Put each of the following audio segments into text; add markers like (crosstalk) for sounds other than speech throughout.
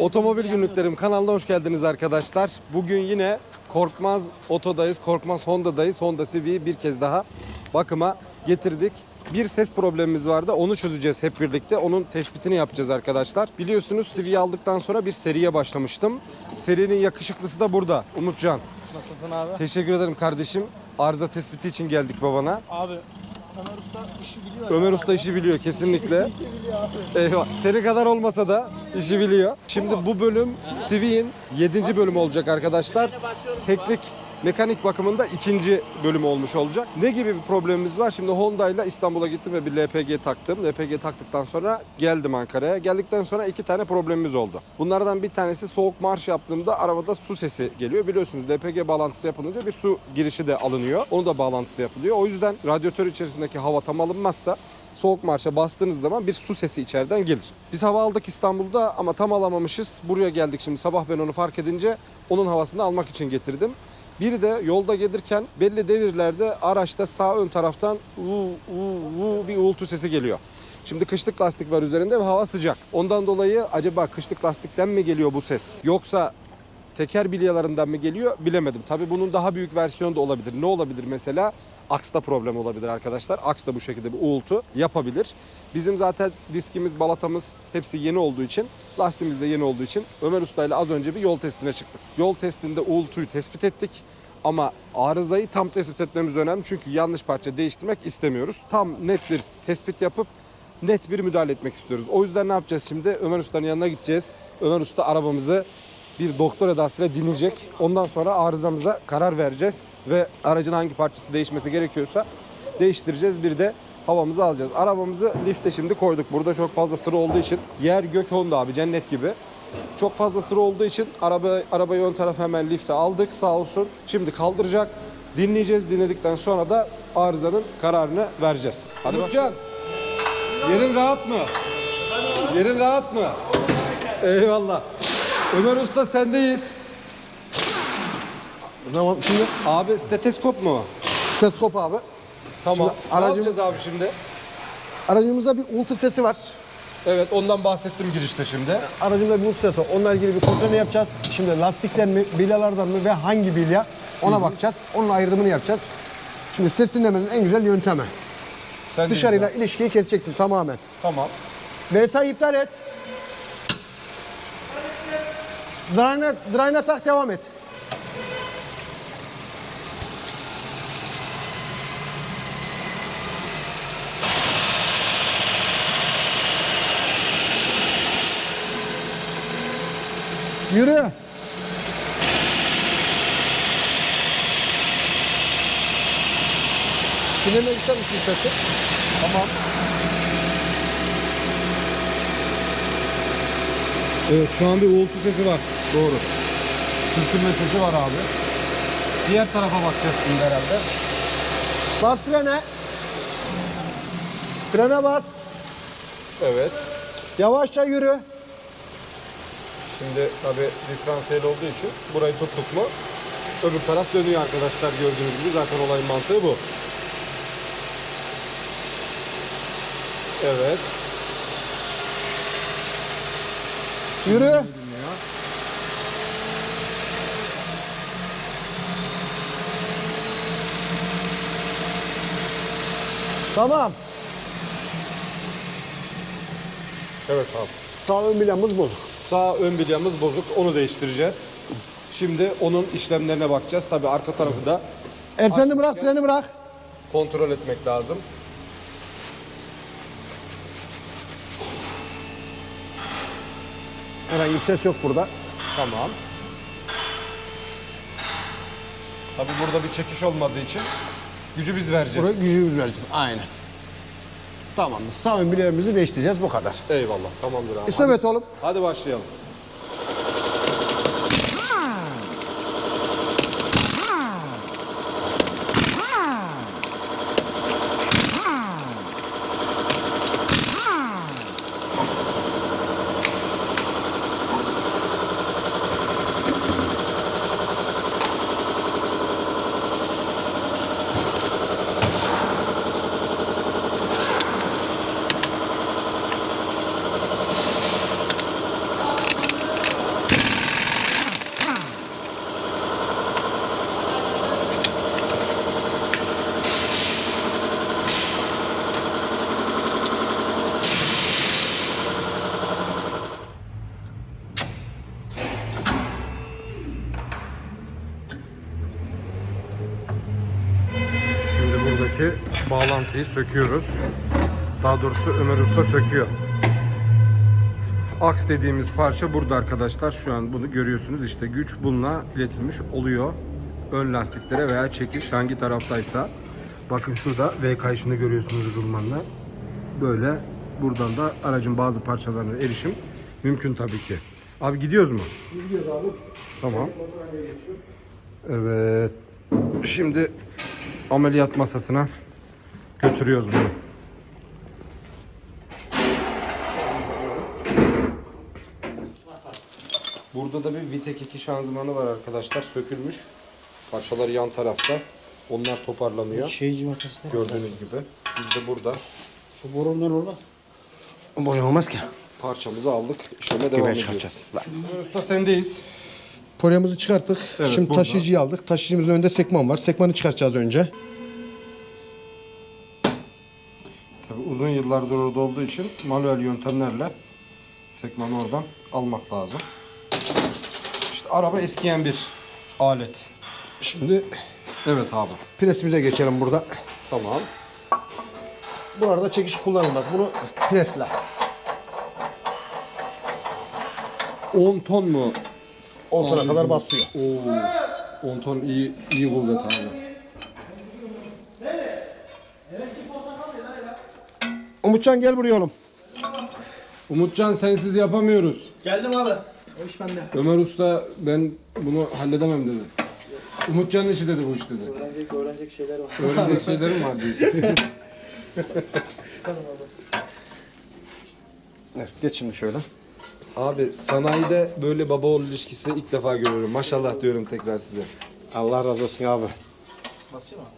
Otomobil Günlüklerim kanalına hoş geldiniz arkadaşlar. Bugün yine Korkmaz Oto'dayız, Korkmaz Honda'dayız. Honda Civic'i bir kez daha bakıma getirdik. Bir ses problemimiz vardı. Onu çözeceğiz hep birlikte. Onun tespitini yapacağız arkadaşlar. Biliyorsunuz Civic'i aldıktan sonra bir seriye başlamıştım. Serinin yakışıklısı da burada. Umutcan. Nasılsın abi? Teşekkür ederim kardeşim. Arıza tespiti için geldik babana. Abi Ömer Usta işi biliyor. Ömer. Usta işi biliyor kesinlikle. İşi biliyor abi. Eyvah. Seni kadar olmasa da işi biliyor. Şimdi bu bölüm Civic'in 7. bölümü olacak arkadaşlar. Teknik mekanik bakımında ikinci bölümü olmuş olacak. Ne gibi bir problemimiz var? Şimdi Honda ile İstanbul'a gittim ve bir LPG taktım. LPG taktıktan sonra geldim Ankara'ya. Geldikten sonra iki tane problemimiz oldu. Bunlardan bir tanesi soğuk marş yaptığımda arabada su sesi geliyor. Biliyorsunuz LPG bağlantısı yapılınca bir su girişi de alınıyor. Onu da bağlantısı yapılıyor. O yüzden radyatör içerisindeki hava tam alınmazsa soğuk marşa bastığınız zaman bir su sesi içeriden gelir. Biz hava aldık İstanbul'da ama tam alamamışız. Buraya geldik şimdi sabah ben onu fark edince onun havasını almak için getirdim. Bir de yolda gelirken belli devirlerde araçta sağ ön taraftan vuu vuu vuu bir uğultu sesi geliyor. Şimdi kışlık lastik var üzerinde ve hava sıcak. Ondan dolayı acaba kışlık lastikten mi geliyor bu ses? Yoksa teker bilyalarından mı geliyor bilemedim. Tabii bunun daha büyük versiyonu da olabilir. Ne olabilir mesela? Aksta problem olabilir arkadaşlar. Aks da bu şekilde bir uğultu yapabilir. Bizim zaten diskimiz, balatamız hepsi yeni olduğu için, lastiğimiz de yeni olduğu için Ömer Usta ile az önce bir yol testine çıktık. Yol testinde uğultuyu tespit ettik. Ama arızayı tam tespit etmemiz önemli çünkü yanlış parça değiştirmek istemiyoruz. Tam net bir tespit yapıp net bir müdahale etmek istiyoruz. O yüzden ne yapacağız şimdi? Ömer Usta'nın yanına gideceğiz. Ömer Usta arabamızı bir doktor edasıyla dinleyecek. Ondan sonra arızamıza karar vereceğiz ve aracın hangi parçası değişmesi gerekiyorsa değiştireceğiz. Bir de havamızı alacağız. Arabamızı lifte şimdi koyduk. Burada çok fazla sıra olduğu için yer gök Honda abi cennet gibi. Çok fazla sıra olduğu için araba, arabayı ön tarafa hemen lifte aldık sağ olsun. Şimdi kaldıracak. Dinleyeceğiz. Dinledikten sonra da arızanın kararını vereceğiz. Hadi Umutcan. Yerin rahat mı? Yerin rahat mı? Eyvallah. Ömer Usta sendeyiz. Tamam şimdi Abi steteskop mu? stetoskop abi. Tamam. Şimdi Ne aracım- yapacağız abi şimdi? Aracımızda bir ultu sesi var. Evet ondan bahsettim girişte şimdi. Aracımda bir ultu sesi var. Onunla ilgili bir kontrolünü yapacağız. Şimdi lastikten mi, bilyalardan mı ve hangi bilya ona bakacağız. Onun ayrımını yapacağız. Şimdi ses dinlemenin en güzel yöntemi. Sen Dışarıyla ilişkiyi keseceksin tamamen. Tamam. VSA iptal et. Drayna, drayna tak devam et. Yürü. Dinlemek ister misin sesi? Tamam. Evet şu an bir uğultu sesi var. Doğru. Sürtünme sesi var abi. Diğer tarafa bakacağız şimdi herhalde. Bas frene. Frene bas. Evet. Yavaşça yürü. Şimdi tabi diferansiyel olduğu için burayı tuttuk mu öbür taraf dönüyor arkadaşlar gördüğünüz gibi zaten olayın mantığı bu. Evet. Yürü. Tamam. Evet abi. Sağ ön bilyamız bozuk. Sağ ön bilyamız bozuk. Onu değiştireceğiz. Şimdi onun işlemlerine bakacağız. Tabi arka tarafı da El freni bırak, freni bırak. kontrol etmek lazım. Herhangi bir ses yok burada. Tamam. Tabi burada bir çekiş olmadığı için gücü biz vereceğiz. Buraya gücümüz vereceğiz. Aynen. Tamam. Sağ ön bilyamızı değiştireceğiz bu kadar. Eyvallah. Tamamdır abi. İsmet oğlum. Hadi başlayalım. Bağlantıyı söküyoruz. Daha doğrusu Ömer Usta söküyor. Aks dediğimiz parça burada arkadaşlar. Şu an bunu görüyorsunuz. İşte güç bununla iletilmiş oluyor. Ön lastiklere veya çekiş hangi taraftaysa. Bakın şurada V kayışını görüyorsunuz rulmanla. Böyle buradan da aracın bazı parçalarına erişim mümkün tabii ki. Abi gidiyoruz mu? Gidiyoruz abi. Tamam. Evet. Şimdi ameliyat masasına götürüyoruz bunu. Burada da bir Vitek 2 şanzımanı var arkadaşlar. Sökülmüş. Parçalar yan tarafta. Onlar toparlanıyor. Şey civatası da. Gördüğünüz gibi. Biz de burada Şu boronlar orada. Boş olmaz ki. parçamızı aldık. İşleme devam ediyoruz. çıkaracağız. Şimdi usta sendeyiz. Polyamızı çıkarttık. Evet, Şimdi burada. taşıyıcıyı aldık. Taşıyıcımızın önünde sekman var. Sekmanı çıkartacağız önce. Tabii uzun yıllardır orada olduğu için manuel yöntemlerle sekmanı oradan almak lazım. İşte araba eskiyen bir alet. Şimdi Evet abi. presimize geçelim burada. Tamam. Bu arada çekiş kullanılmaz. Bunu presle. 10 ton mu? 10 tona kadar basıyor. Oo. 10 ton iyi iyi kuvvet abi. Umutcan gel buraya oğlum. Umutcan sensiz yapamıyoruz. Geldim abi. O iş bende. Ömer Usta ben bunu halledemem dedi. Umutcan'ın işi dedi bu iş dedi. Öğrenecek, öğrenecek şeyler var. Öğrenecek şeylerim var diyorsun. (laughs) Evet, geç şimdi şöyle. Abi sanayide böyle baba oğul ilişkisi ilk defa görüyorum. Maşallah diyorum tekrar size. Allah razı olsun abi. Basayım mı?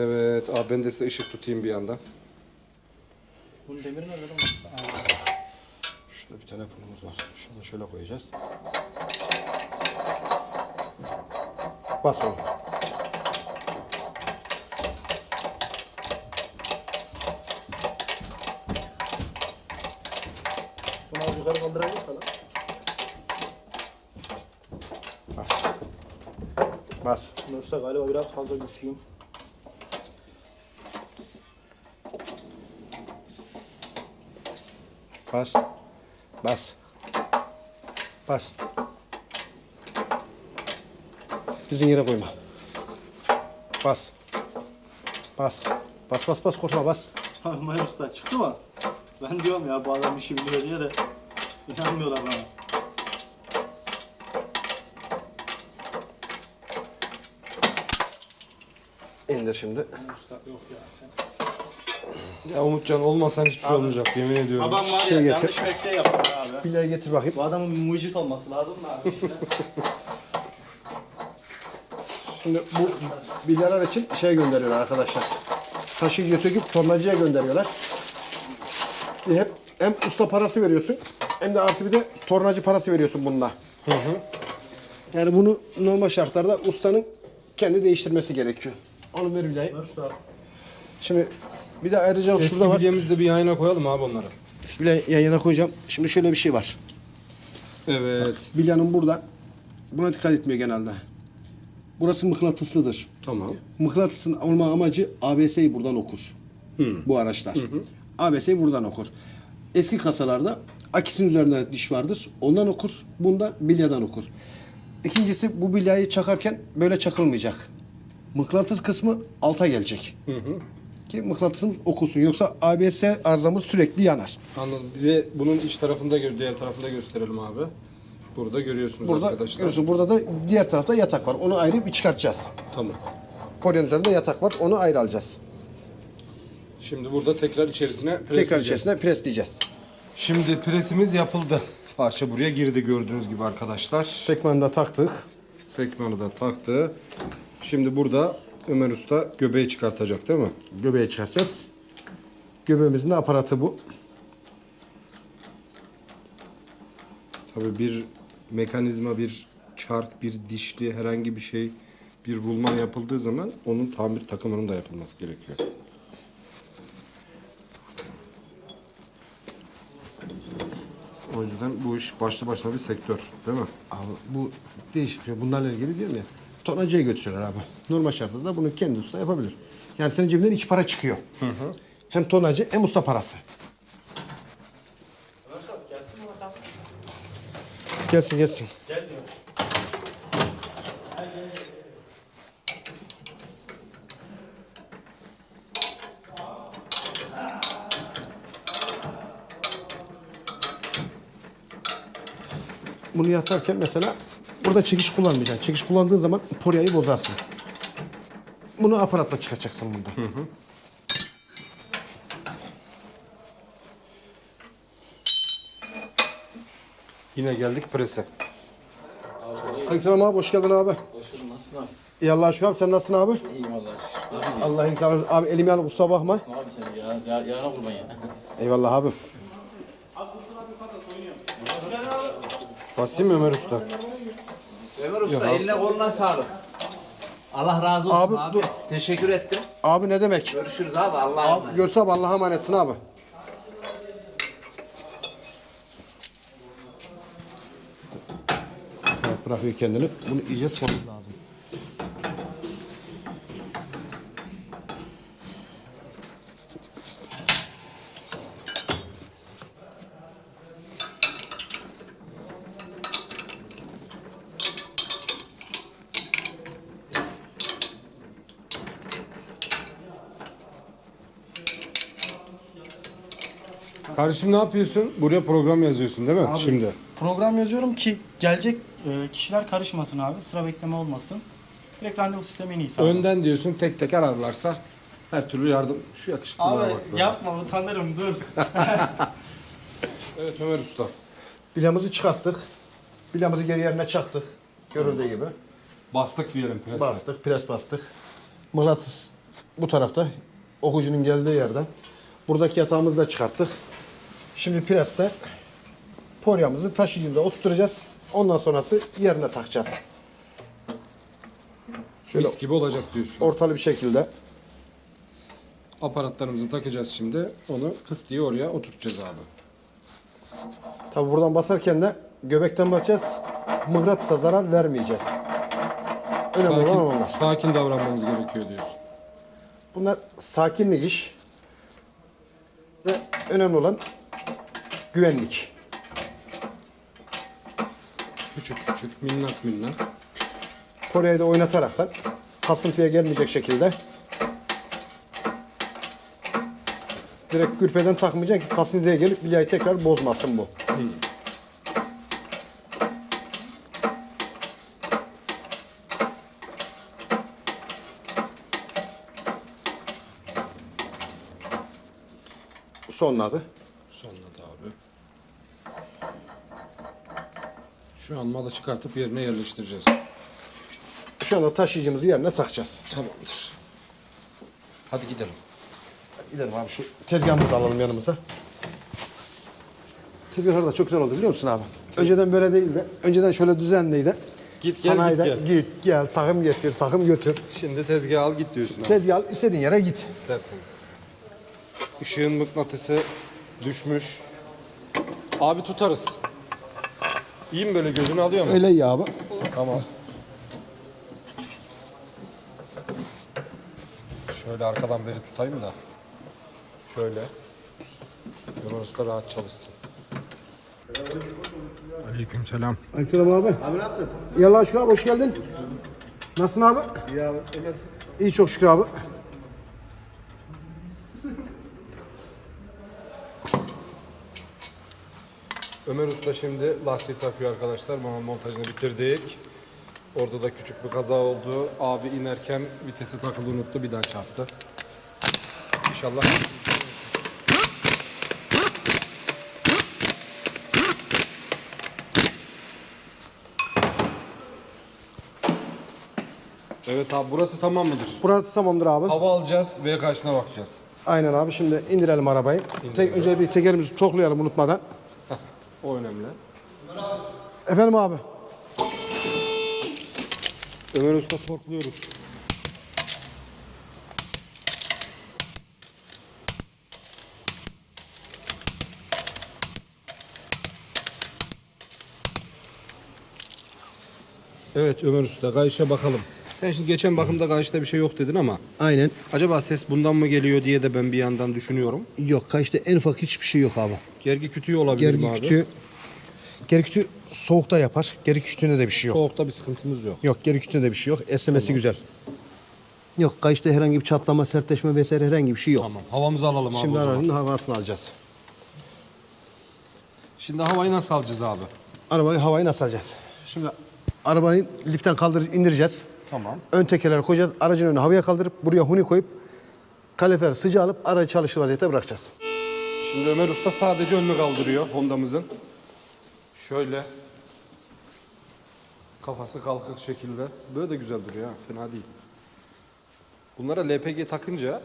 Evet abi ben de size ışık tutayım bir yandan. Bunun demiri nerede lan? Şurada bir tane pulumuz var. Şunu da şöyle koyacağız. Bas oğlum. Bunu az yukarı kaldırabilir falan. Bas. Bas. Nursa galiba biraz fazla güçlüyüm. Bas. Bas. Bas. Dizin yere koyma. Bas. Bas. Bas bas bas korkma bas. Abi Mayıs'ta çıktı mı? Ben diyorum ya bu adam işi biliyor diye de inanmıyorlar bana. İndir şimdi. Usta yok ya sen. Ya Umutcan olmasan hiçbir şey olmayacak yemin ediyorum. Adam var Şey ya getir. yanlış mesleği yapıyor abi. Bileği getir bakayım. Bu adamın mucit olması lazım da abi işte. (laughs) Şimdi bu bilyalar için şey gönderiyorlar arkadaşlar. Taşıyıcıya söküp tornacıya gönderiyorlar. Bir hep hem usta parası veriyorsun hem de artı bir de tornacı parası veriyorsun bununla. Yani bunu normal şartlarda ustanın kendi değiştirmesi gerekiyor. Onu ver bilyayı. Usta. Şimdi bir de ayrıca Eski şurada var. bilyemizde bir yayına koyalım abi onları. Bilyayı yan yana koyacağım. Şimdi şöyle bir şey var. Evet. Bilyanın burada. Buna dikkat etmiyor genelde. Burası mıknatıslıdır. Tamam. Mıknatısın olma amacı ABS'yi buradan okur. Bu araçlar. ABS'yi buradan okur. Eski kasalarda akisin üzerinde diş vardır. Ondan okur. Bunda bilyadan okur. İkincisi bu bilyayı çakarken böyle çakılmayacak. Mıknatıs kısmı alta gelecek. Ki mıknatısımız okusun. Yoksa ABS arızamız sürekli yanar. Anladım. Ve bunun iç tarafında diğer tarafında gösterelim abi. Burada görüyorsunuz Burada arkadaşlar. görüyorsun burada da diğer tarafta yatak var. Onu ayrı bir çıkartacağız. Tamam. Polyanın üzerinde yatak var. Onu ayrı alacağız. Şimdi burada tekrar içerisine Tekrar presleyeceğiz. içerisine presleyeceğiz. Şimdi presimiz yapıldı. Parça buraya girdi gördüğünüz gibi arkadaşlar. Sekmanı da taktık. Sekmanı da taktı. Şimdi burada Ömer Usta göbeği çıkartacak değil mi? Göbeği çıkartacağız. Göbeğimizin de aparatı bu. Tabii bir mekanizma, bir çark, bir dişli herhangi bir şey, bir rulman yapıldığı zaman onun tamir takımının da yapılması gerekiyor. O yüzden bu iş başlı başına bir sektör değil mi? Abi bu değişik. şey. Bunlarla ilgili diyorum ya. Tonacıya götürüyorlar abi. Normal şartlarda da bunu kendi usta yapabilir. Yani senin cebinden iki para çıkıyor. Hem tonacı hem usta parası. Gelsin gelsin. Bunu yatarken mesela burada çekiş kullanmayacaksın. Çekiş kullandığın zaman poryayı bozarsın. Bunu aparatla çıkacaksın burada. Yine geldik prese. Aleykümselam abi hoş geldin abi. Hoş bulduk. Nasılsın abi? İyi Allah'a şükür abi sen nasılsın abi? İyiyim valla. Nasıl gidiyor? Allah imkanı abi elim yanık kusura bakma. Abi sen ya, ya, yarına kurban ya. (laughs) Eyvallah abi. Basayım mı Ömer Usta? Usta eline koluna sağlık. Allah razı olsun Abi, abi. dur. Teşekkür ettim. Abi ne demek? Görüşürüz abi. Allah'a emanet. Abi görse abi Allah'a emanetsin abi. Bırakıyor kendini. Bunu iyice sıvamız lazım. Kardeşim ne yapıyorsun? Buraya program yazıyorsun değil mi? Abi, Şimdi. Program yazıyorum ki gelecek e, kişiler karışmasın abi. Sıra bekleme olmasın. Direkt randevu sistemi en iyisi abi. Önden diyorsun tek tek ararlarsa her türlü yardım. Şu yakışıklığa Abi bak. be. yapma utanırım dur. (laughs) Evet Ömer Usta. Bilamızı çıkarttık. Bilamızı geri yerine çaktık. Görüldüğü gibi. Bastık diyelim presle. Bastık, pres bastık. Mıknatıs bu tarafta. Okucunun geldiği yerden. Buradaki yatağımızı da çıkarttık. Şimdi preste polyamızı taşıyıcımıza oturtacağız. Ondan sonrası yerine takacağız. Şöyle Mis gibi olacak diyorsun. ortalı bir şekilde. Aparatlarımızı takacağız şimdi. Onu hıs diye oraya oturtacağız abi. Tabi buradan basarken de göbekten basacağız. Mıknatısa zarar vermeyeceğiz. Önemli olan Sakin, onlar. sakin davranmamız gerekiyor diyorsun. Bunlar sakinlik iş. Ve önemli olan güvenlik. Küçük küçük, minnak minnak. Kore'yi de oynataraktan kasıntıya gelmeyecek şekilde direkt gürpeden takmayacak ki kasıntıya gelip bilyayı tekrar bozmasın bu. Sonladı. Sonladı abi. Şu an malı çıkartıp yerine yerleştireceğiz. Şu anda taşıyıcımızı yerine takacağız. Tamamdır. Hadi gidelim. Gidelim abi şu tezgahımızı da alalım yanımıza. Tezgahlar da çok güzel oldu biliyor musun abi? Önceden böyle değil de, önceden şöyle düzenliydi. Git gel, Sanayide git gel. Git gel, takım getir, takım götür. Şimdi tezgahı al git diyorsun abi. Tezgah al, istediğin yere git. Tertemiz. Işığın mıknatısı düşmüş. Abi tutarız. İyi mi böyle gözünü alıyor mu? Öyle iyi abi. Tamam. Şöyle arkadan beri tutayım da. Şöyle. Ömer Usta rahat çalışsın. Aleyküm selam. Aleykümselam abi. Abi ne yaptın? İyi Allah'a şükür abi, hoş geldin. Nasılsın abi? İyi abi, İyi çok şükür abi. Ömer Usta şimdi lastiği takıyor arkadaşlar. Bana montajını bitirdik. Orada da küçük bir kaza oldu. Abi inerken vitesi takılı unuttu. Bir daha çarptı. İnşallah. Evet abi burası tamam mıdır? Burası tamamdır abi. Hava alacağız ve kaçına bakacağız. Aynen abi, şimdi indirelim arabayı. Tek, önce bir tekerimizi toklayalım unutmadan. O önemli. Efendim abi. Ömer Usta forkluyoruz. Evet Ömer Usta kayışa bakalım. Sen şimdi geçen bakımda kayışta bir şey yok dedin ama Aynen. acaba ses bundan mı geliyor diye de ben bir yandan düşünüyorum. Yok kaçta en ufak hiçbir şey yok abi. Gergi kütüğü olabilir mi Gergi abi? kütüğü Geri kütüğü soğukta yapar. Geri kütüğünde de bir şey yok. Soğukta bir sıkıntımız yok. Yok geri kütüğünde bir şey yok. Esnemesi güzel. Yok kayışta herhangi bir çatlama, sertleşme vesaire herhangi bir şey yok. Tamam havamızı alalım abi Şimdi o zaman. arabanın havasını alacağız. Şimdi havayı nasıl alacağız abi? Arabayı havayı nasıl alacağız? Şimdi arabayı liften kaldırıp indireceğiz. Tamam. Ön tekerleri koyacağız. Aracın önüne havaya kaldırıp buraya huni koyup kalefer sıcağı alıp aracı çalışır vaziyette bırakacağız. Şimdi Ömer Usta sadece önünü kaldırıyor Honda'mızın. Şöyle. Kafası kalkık şekilde. Böyle de güzel duruyor ha. Fena değil. Bunlara LPG takınca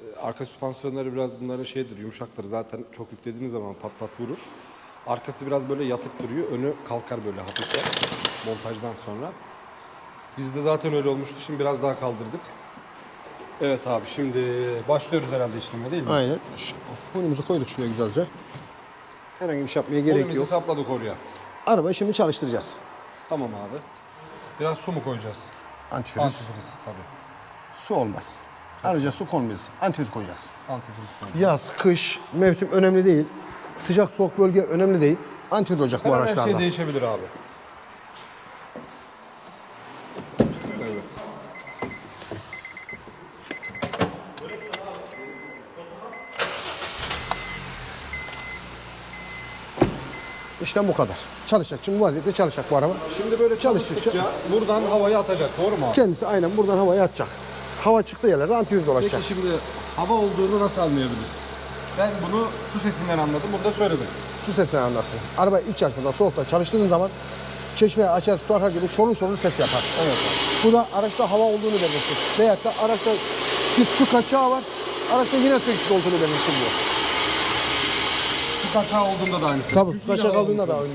e, arka süspansiyonları biraz bunların şeydir, yumuşaktır. Zaten çok yüklediğiniz zaman pat pat vurur. Arkası biraz böyle yatık duruyor. Önü kalkar böyle hafifçe montajdan sonra. Bizde zaten öyle olmuştu. Şimdi biraz daha kaldırdık. Evet abi şimdi başlıyoruz herhalde işleme değil mi? Aynen. Hunimizi koyduk şuraya güzelce. Herhangi bir şey yapmaya gerek Kolumuzu yok. sapladık oraya. Arabayı şimdi çalıştıracağız. Tamam abi. Biraz su mu koyacağız? Antifriz. Antifriz tabii. Su olmaz. Ayrıca su konmayız. Antifriz koyacağız. Antifriz koyacağız. Yaz, kış, mevsim önemli değil. Sıcak soğuk bölge önemli değil. Antifriz olacak bu an her araçlarda. şey değişebilir abi. İşte bu kadar. Çalışacak. Şimdi bu vaziyette çalışacak bu araba. Şimdi böyle Çalıştıkça- buradan havayı atacak doğru mu abi? Kendisi aynen buradan havaya atacak. Hava çıktığı yerlerde antifriz dolaşacak. Peki şimdi hava olduğunu nasıl anlayabiliriz? Ben bunu su sesinden anladım. Burada söyledim. Su sesinden anlarsın. Araba ilk çarpıda soğukta çalıştığın zaman çeşmeye açar su akar gibi şorul şorul ses yapar. Evet. Bu da araçta hava olduğunu belirtir. Veyahut da araçta bir su kaçağı var. Araçta yine su eksik olduğunu belirtiliyor. Su kaçağı olduğunda da aynısı. Tabii kaçağı hava kaldığında da aynı.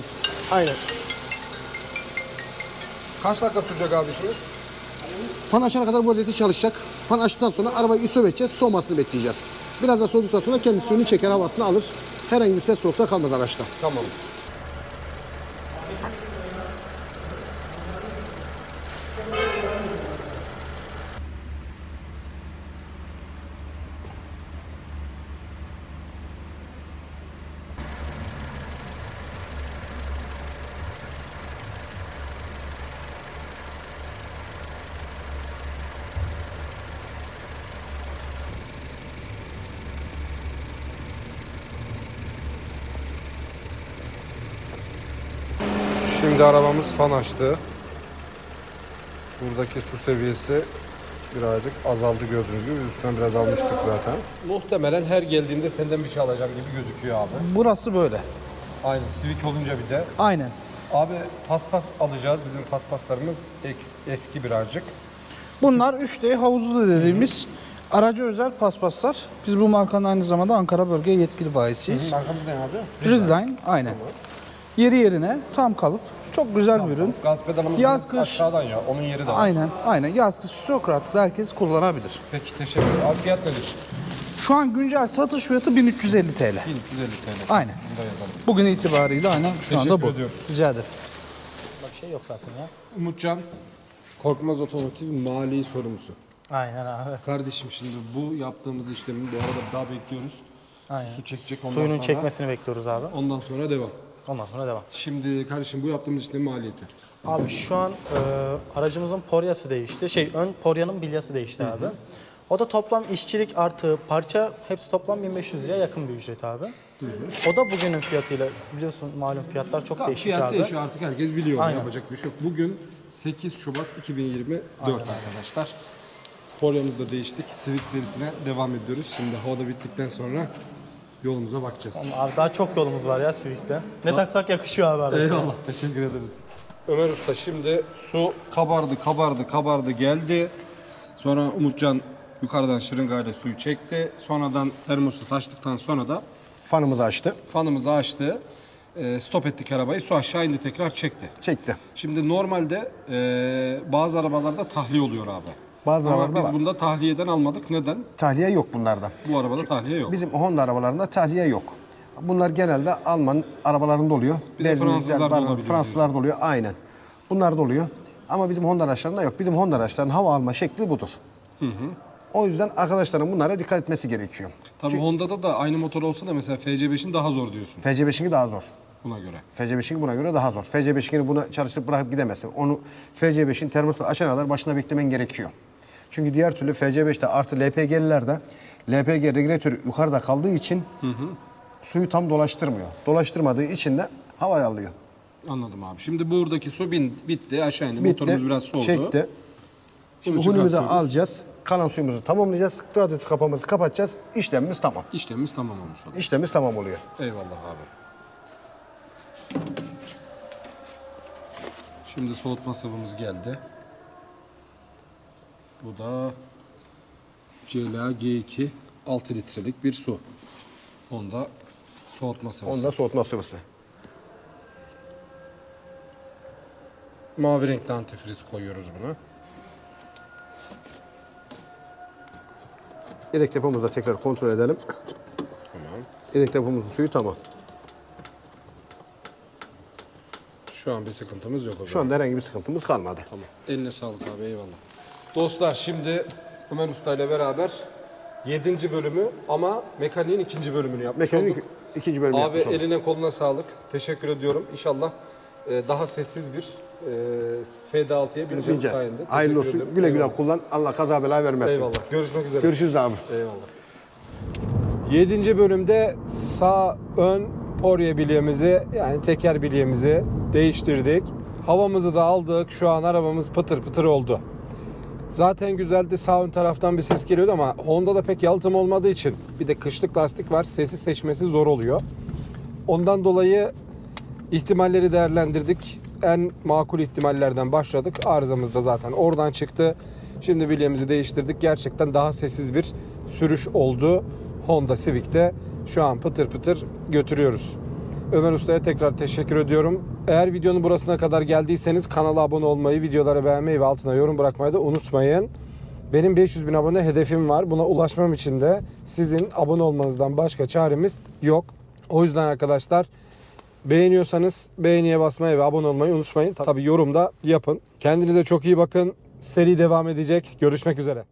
Aynen. Kaç dakika sürecek abi işimiz? Fan açana kadar bu vaziyette çalışacak. Fan açtıktan sonra arabayı istop edeceğiz. Soğumasını bekleyeceğiz. Biraz da soğuduktan sonra kendi suyunu çeker havasını alır. Herhangi bir ses soğukta kalmaz araçta. Tamam. Şimdi arabamız fan açtı. Buradaki su seviyesi birazcık azaldı gördüğünüz gibi. Üstten biraz almıştık zaten. Muhtemelen her geldiğimde senden bir şey alacağım gibi gözüküyor abi. Burası böyle. Aynı Civic olunca bir de. Aynen. Abi paspas alacağız. Bizim paspaslarımız eski birazcık. Bunlar 3D havuzlu dediğimiz araca özel paspaslar. Biz bu markanın aynı zamanda Ankara bölge yetkili bayisiyiz. Markamız ne abi? Rizline aynen. Yeri yerine tam kalıp çok güzel bir ürün. Gaz pedalımız Yaz, kış. aşağıdan ya. Onun yeri de var. Aynen aynen yaz kış çok rahatlıkla herkes kullanabilir. Peki teşekkür ederim. Abi fiyat nedir? Şu an güncel satış fiyatı 1350 TL. 1350 TL. Aynen. Bunu da yazalım. Bugün itibariyle aynen şu anda Teşekkür bu. ediyoruz. Rica ederim. Umutcan. Korkmaz Otomotiv mali sorumlusu. Aynen abi. Kardeşim şimdi bu yaptığımız işlemin bu arada daha bekliyoruz. Aynen. Su çekecek ondan Suyunun sonra. çekmesini bekliyoruz abi. Ondan sonra devam. Ondan sonra devam. Şimdi kardeşim bu yaptığımız işlemin maliyeti. Abi şu an e, aracımızın poryası değişti. Şey ön poryanın bilyası değişti abi. O da toplam işçilik artı parça hepsi toplam 1500 liraya yakın bir ücret abi. O da bugünün fiyatıyla biliyorsun malum fiyatlar çok değişik Fiyat abi. değişiyor artık herkes biliyor. Aynen. Yapacak bir şey yok. Bugün 8 Şubat 2024 arkadaşlar. Poryamızda değiştik. Civic serisine devam ediyoruz. Şimdi havada bittikten sonra yolumuza bakacağız. Abi daha çok yolumuz var ya Civic'te. Ne taksak yakışıyor abi araca. Eyvallah. Teşekkür ederiz. Ömer Usta şimdi su kabardı, kabardı, kabardı geldi. Sonra Umutcan yukarıdan şırıngayla suyu çekti. Sonradan termosu taştıktan sonra da Fanımızı açtı. fanımızı açtı. Ee, stop ettik arabayı. Su aşağı indi tekrar çekti. Çekti. Şimdi normalde e, bazı arabalarda tahliye oluyor abi. Bazı Ama arabalarda biz var. bunda tahliyeden almadık. Neden? Tahliye yok bunlarda. Bu arabada tahliye yok. Bizim Honda arabalarında tahliye yok. Bunlar genelde Alman arabalarında oluyor. Bir de Benzinlikler, Fransızlarda bar- olabiliyor Fransızlarda oluyor aynen. Bunlar da oluyor. Ama bizim Honda araçlarında yok. Bizim Honda araçlarının hava alma şekli budur. O yüzden arkadaşların bunlara dikkat etmesi gerekiyor. Tabii Honda'da da aynı motor olsa da mesela FC5'in daha zor diyorsun FC5'inki daha zor. buna göre. FC5'inki buna göre daha zor. FC5'inkini buna çalıştırıp bırakıp gidemezsin. Onu FC5'in termometre açana kadar başına beklemen gerekiyor. Çünkü diğer türlü FC5'te artı LPG'lilerde LPG regülatörü yukarıda kaldığı için suyu tam dolaştırmıyor. Dolaştırmadığı için de havaya alıyor. Anladım abi. Şimdi buradaki su bin, bitti aşağı indi. Bitti, Motorumuz biraz soğudu. çekti. Şimdi çıkartıyoruz. alacağız. Kalan suyumuzu tamamlayacağız. Radyatör kapağımızı kapatacağız. İşlemimiz tamam. İşlemimiz tamam olmuş oldu. İşlemimiz tamam oluyor. Eyvallah abi. Şimdi soğutma sıvımız geldi. Bu da CLA G2 6 litrelik bir su. Onda soğutma sıvısı. Onda soğutma sıvısı. Mavi renkli antifriz koyuyoruz buna. Yedek depomuzu da tekrar kontrol edelim. Tamam. Yedek depomuzun suyu tamam. Şu an bir sıkıntımız yok o Şu anda herhangi bir sıkıntımız kalmadı. Tamam. Eline sağlık abi eyvallah. Dostlar şimdi Ömer Usta ile beraber 7. bölümü ama mekaniğin ikinci bölümünü yapmış Mekanik olduk. ikinci bölümü Abi yapmış olduk. eline koluna sağlık. Teşekkür ediyorum. İnşallah e, daha sessiz bir e, FD6'ya bineceğim Bineceğiz. sayende. Hayırlı Teşekkür olsun. ederim. Güle güle Eyvallah. kullan. Allah kaza bela vermesin. Eyvallah. Görüşmek üzere. Görüşürüz abi. Eyvallah. 7. bölümde sağ ön porye bilyemizi yani teker bilyemizi değiştirdik. Havamızı da aldık. Şu an arabamız pıtır pıtır oldu. Zaten güzeldi sağ ön taraftan bir ses geliyordu ama Honda'da pek yalıtım olmadığı için bir de kışlık lastik var. Sesi seçmesi zor oluyor. Ondan dolayı ihtimalleri değerlendirdik. En makul ihtimallerden başladık. Arızamız da zaten oradan çıktı. Şimdi bilyemizi değiştirdik. Gerçekten daha sessiz bir sürüş oldu. Honda Civic'te şu an pıtır pıtır götürüyoruz. Ömer Usta'ya tekrar teşekkür ediyorum. Eğer videonun burasına kadar geldiyseniz kanala abone olmayı, videoları beğenmeyi ve altına yorum bırakmayı da unutmayın. Benim 500 bin abone hedefim var. Buna ulaşmam için de sizin abone olmanızdan başka çaremiz yok. O yüzden arkadaşlar beğeniyorsanız beğeniye basmayı ve abone olmayı unutmayın. Tabii yorum da yapın. Kendinize çok iyi bakın. Seri devam edecek. Görüşmek üzere.